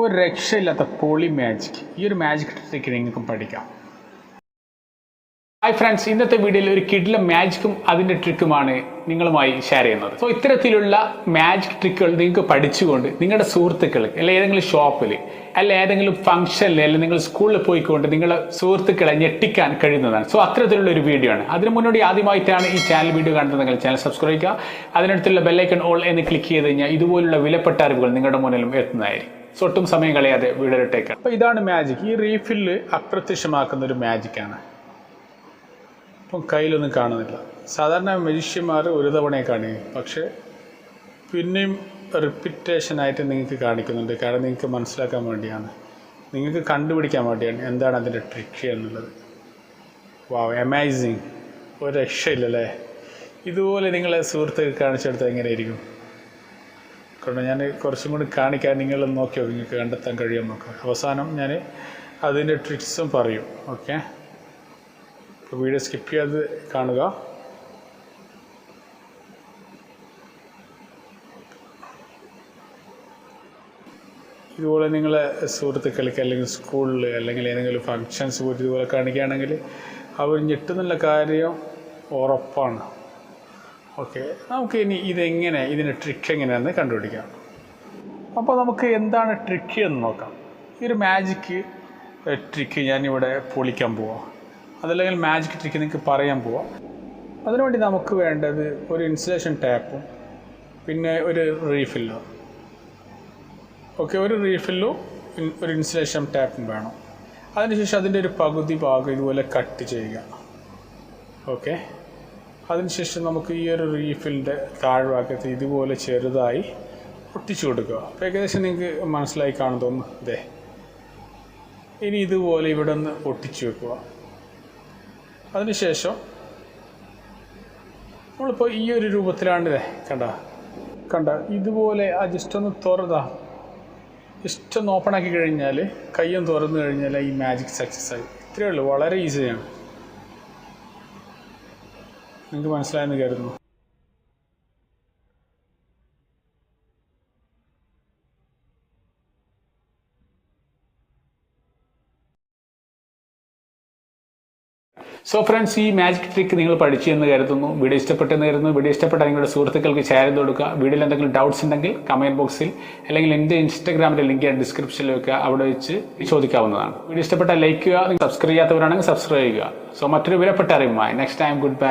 ഒരു രക്ഷയില്ലാത്ത poly magic ഈ ഒരു മാജിക് ട്രിക്ക് നിങ്ങൾക്കും പഠിക്കാം. ഹായ് ഫ്രണ്ട്സ് ഇന്നത്തെ വീഡിയോയിൽ ഒരു കിഡിലെ മാജിക്കും അതിന്റെ ട്രിക്കുമാണ് നിങ്ങളുമായി ഷെയർ ചെയ്യുന്നത്. സോ ഇത്തരത്തിലുള്ള മാജിക് ട്രിക്കുകൾ നിങ്ങൾക്ക് പഠിച്ചുകൊണ്ട് നിങ്ങളുടെ സുഹൃത്തുക്കൾ അല്ലെങ്കിൽ ഏതെങ്കിലും ഷോപ്പിൽ അല്ല ഏതെങ്കിലും ഫംഗ്ഷനിൽ അല്ലെങ്കിൽ നിങ്ങൾ സ്കൂളിൽ പോയിക്കൊണ്ട് നിങ്ങളുടെ സുഹൃത്തുക്കളെ ഞെട്ടിക്കാൻ കഴിയുന്നതാണ്. സോ അത്തരത്തിലുള്ള ഒരു വീഡിയോ ആണ്. അതിന് മുന്നോടി ആദ്യമായിട്ടാണ് ഈ ചാനൽ വീഡിയോ കാണുന്നതെങ്കിൽ ചാനൽ സബ്സ്ക്രൈബ് ചെയ്യുക. അതിനടുത്തുള്ള ബെല്ലൈക്കൺ ഓൾ എന്ന് ക്ലിക്ക് ചെയ്ത് കഴിഞ്ഞാൽ ഇതുപോലുള്ള വിലപ്പെട്ട അറിവുകൾ നിങ്ങളുടെ മുന്നിലും എത്തുന്നതായിരിക്കും. സോ ഒട്ടും സമയം കളയാതെ വീഡിയോയിട്ടേക്കാം അപ്പോൾ ഇതാണ് മാജിക് ഈ റീഫില്ല് അപ്രത്യക്ഷമാക്കുന്ന ഒരു മാജിക് ആണ്. ഇപ്പം കയ്യിലൊന്നും കാണുന്നില്ല. സാധാരണ മനുഷ്യന്മാർ ഒരു തവണയെ കാണിക്കും പക്ഷേ പിന്നെയും റിപ്പിറ്റേഷനായിട്ട് നിങ്ങൾക്ക് കാണിക്കുന്നുണ്ട്. കാരണം നിങ്ങൾക്ക് മനസ്സിലാക്കാൻ വേണ്ടിയാണ്. നിങ്ങൾക്ക് കണ്ടുപിടിക്കാൻ വേണ്ടിയാണ് എന്താണ് അതിന്റെ ട്രിക്ക് എന്നുള്ളത്. വാവ് അമേസിങ് ഒരു രക്ഷയില്ലല്ലേ? ഇതുപോലെ നിങ്ങളെ സുഹൃത്തുക്കൾ കാണിച്ചെടുത്താൽ എങ്ങനെയായിരിക്കും? കാരണം ഞാൻ കുറച്ചും കൂടി കാണിക്കാൻ നിങ്ങൾ നോക്കിയോ നിങ്ങൾക്ക് കണ്ടെത്താൻ കഴിയുമോ നോക്കാം അവസാനം ഞാൻ അതിന്റെ ട്രിക്സും പറയും ഓക്കെ? അപ്പോൾ വീഡിയോ സ്കിപ്പ് ചെയ്യാതെ കാണുക. ഇതുപോലെ നിങ്ങൾ സുഹൃത്തുക്കൾക്ക് അല്ലെങ്കിൽ സ്കൂളിൽ അല്ലെങ്കിൽ ഏതെങ്കിലും ഫങ്ഷൻസ് പോയിട്ട് ഇതുപോലെ കാണിക്കുകയാണെങ്കിൽ അവർ ഞെട്ടുന്നുള്ള കാര്യം ഉറപ്പാണ്. ഓക്കെ. നമുക്ക് ഇനി ഇതെങ്ങനെ ഇതിന്റെ ട്രിക്ക് എങ്ങനെയാണെന്ന് കണ്ടുപിടിക്കാം. അപ്പോൾ നമുക്ക് എന്താണ് ട്രിക്ക് എന്ന് നോക്കാം. ഈ ഒരു മാജിക്ക് ട്രിക്ക് ഞാനിവിടെ പൊളിക്കാൻ പോവാം. അതല്ലെങ്കിൽ മാജിക് ട്രിക്ക് നിങ്ങൾക്ക് പറയാൻ പോവാം. അതിനുവേണ്ടി നമുക്ക് വേണ്ടത് ഒരു ഇൻസുലേഷൻ ടാപ്പും പിന്നെ ഒരു റീഫില്ലും ഓക്കെ ഒരു റീഫില്ലും ഒരു ഇൻസുലേഷൻ ടാപ്പും വേണം. അതിനുശേഷം അതിന്റെ ഒരു പകുതി ഭാഗം ഇതുപോലെ കട്ട് ചെയ്യുക. ഓക്കെ. അതിനുശേഷം നമുക്ക് ഈ ഒരു റീഫിലിന്റെ താഴ്ഭാഗത്ത് ഇതുപോലെ ചെറുതായി ഒട്ടിച്ചു കൊടുക്കുക. അപ്പോൾ ഏകദേശം നിങ്ങൾക്ക് മനസ്സിലായി കാണും തോന്നുന്നു. അതെ ഇനി ഇതുപോലെ ഇവിടെ നിന്ന് ഒട്ടിച്ചു വെക്കുക. അതിനുശേഷം നമ്മളിപ്പോൾ ഈ ഒരു രൂപത്തിലാണ് കണ്ട? കണ്ട ഇതുപോലെ ആ ജസ്റ്റ് ഒന്ന് തുറതാ ജസ്റ്റ് ഒന്ന് ഓപ്പൺ ആക്കി കഴിഞ്ഞാൽ കയ്യൊന്ന് തുറന്നു കഴിഞ്ഞാൽ ഈ മാജിക് സക്സസ് ആയി. ഇത്രയേ ഉള്ളൂ. വളരെ ഈസിയാണ് നിങ്ങൾക്ക് മനസ്സിലായെന്ന് കരുതുന്നു. സോ ഫ്രണ്ട്സ് ഈ മാജിക് ട്രിക്ക് നിങ്ങൾ പഠിച്ചു എന്ന് കരുതുന്നു. വീഡിയോ ഇഷ്ടപ്പെട്ടെന്ന് കരുതുന്നു. വീഡിയോ ഇഷ്ടപ്പെട്ട നിങ്ങളുടെ സുഹൃത്തുക്കൾക്ക് ഷെയർ ചെയ്ത് കൊടുക്കുക. വീഡിയോയിൽ എന്തെങ്കിലും ഡൗട്ട്സ് ഉണ്ടെങ്കിൽ കമന്റ് ബോക്സിൽ അല്ലെങ്കിൽ എന്റെ ഇൻസ്റ്റാഗ്രാമിന്റെ ലിങ്ക് ഞാൻ ഡിസ്ക്രിപ്ഷനിൽ വെക്കുക. അവിടെ വെച്ച് ചോദിക്കാവുന്നതാണ്. വീഡിയോ ഇഷ്ടപ്പെട്ട ലൈക്ക് ചെയ്യുക. സബ്സ്ക്രൈബ് ചെയ്യാത്തവരാണെങ്കിൽ സബ്സ്ക്രൈബ് ചെയ്യുക. സോ മറ്റൊരു വിലപ്പെട്ട അറിയുമായി നെക്സ്റ്റ് ടൈം ഗുഡ് ബൈ